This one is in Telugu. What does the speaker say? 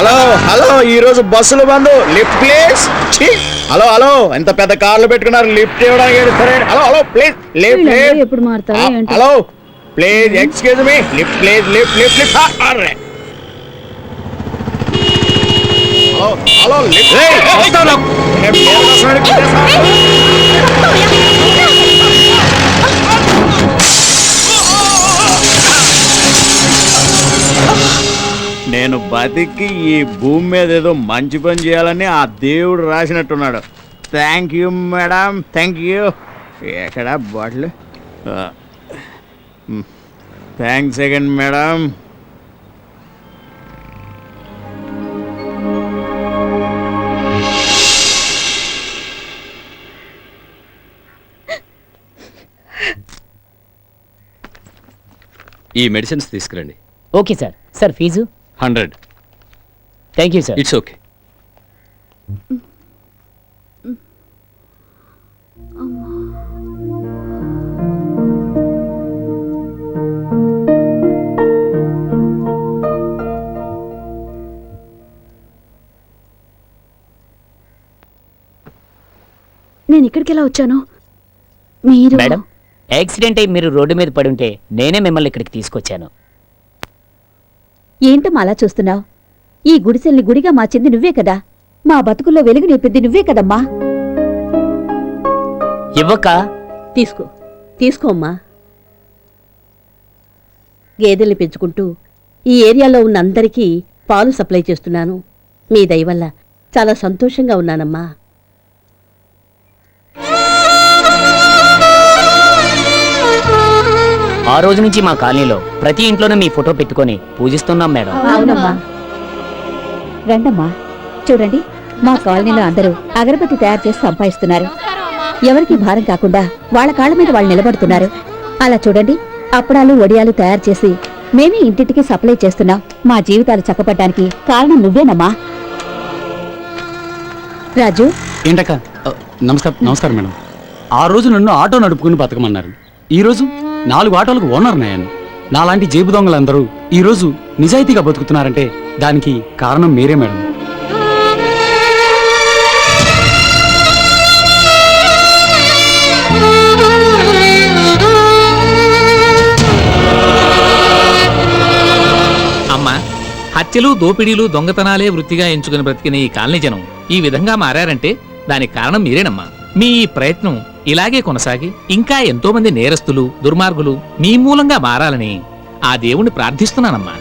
హలో హలో ఈ రోజు బస్సులు బంద్ లిఫ్ట్ ప్లీజ్ ఛీ! హలో హలో ఎంత పెద్ద కార్లు పెట్టుకున్నారు లిఫ్ట్ ఇవ్వడానికి hello hello please lift lift ఎప్పుడు మారుతారో ఆ, ఏంటో. Hello please excuse me lift please lift lift lift ఆ, అర్రే. హలో హలో లిఫ్ట్ ఏయ్. నేను బతికి ఈ భూమి మీద ఏదో మంచి పని చేయాలని ఆ దేవుడు రాసినట్టున్నాడు. Thank you madam thank you ఎక్కడ బాటిల్? థ్యాంక్స్ అగైన్ మేడం ఈ మెడిసిన్స్ తీసుకురండి. Okay sir. Sir fee? Hundred. Thank you sir it's okay నేను ఇక్కడికి ఎలా వచ్చాను? మీరు? మేడం యాక్సిడెంట్ అయి మీరు రోడ్డు మీద పడి ఉంటే నేనే మిమ్మల్ని ఇక్కడికి తీసుకొచ్చాను. ఏంటమ్మా అలా చూస్తున్నావు? ఈ గుడిసెల్ని గుడిగా మార్చింది నువ్వే కదా. మా బతుకుల్లో వెలుగు నింపింది నువ్వే కదమ్మా. ఇవ్వక. తీసుకో. తీసుకో అమ్మా. గేదెల్ని పెంచుకుంటూ ఈ ఏరియాలో ఉన్న అందరికీ పాలు సప్లై చేస్తున్నాను. మీ దయ వల్ల చాలా సంతోషంగా ఉన్నానమ్మా. ఆ రోజు నుంచి మా కాలనీలో ప్రతి ఇంట్లోనూ మీ ఫోటో పెట్టుకొని పూజిస్తున్నాం మేడం. అవునమ్మా. రండమ్మా. చూడండి మా కాలనీలో అందరూ అగరబత్తి తయారు చేసి సంపాదిస్తున్నారు. ఎవరికి భారం కాకుండా వాళ్ళ కాళ్ళ మీద వాళ్ళు నిలబడుతున్నారు. అలా చూడండి అప్పడాలు వడియాలు తయారు చేసి మేమే ఇంటింటికి సప్లై చేస్తున్నాం. మా జీవితాలు చక్కపడ్డానికి కారణం నువ్వేనమ్మా. రాజు. ఏంటక్క? నమస్కారం నమస్కారం మేడం. ఆ రోజు నన్ను ఆటో నడుపుకుని బతకమన్నారు. ఈ రోజు? నాలుగు ఆటోలకు ఓనర్ నాయను. నాలాంటి జేబు దొంగలందరూ ఈ రోజు నిజాయితీగా బతుకుతున్నారంటే దానికి కారణం మీరే మేడం. అమ్మా హత్యలు దోపిడీలు దొంగతనాలే వృత్తిగా ఎంచుకుని బ్రతికిన ఈ కాలనీ జనం ఈ విధంగా మారారంటే దానికి కారణం మీరేనమ్మా. మీ ఈ ప్రయత్నం ఇలాగే కొనసాగి ఇంకా ఎంతోమంది నేరస్తులు దుర్మార్గులు మీ మూలంగా మారాలని ఆ దేవుణ్ణి ప్రార్థిస్తున్నానమ్మా.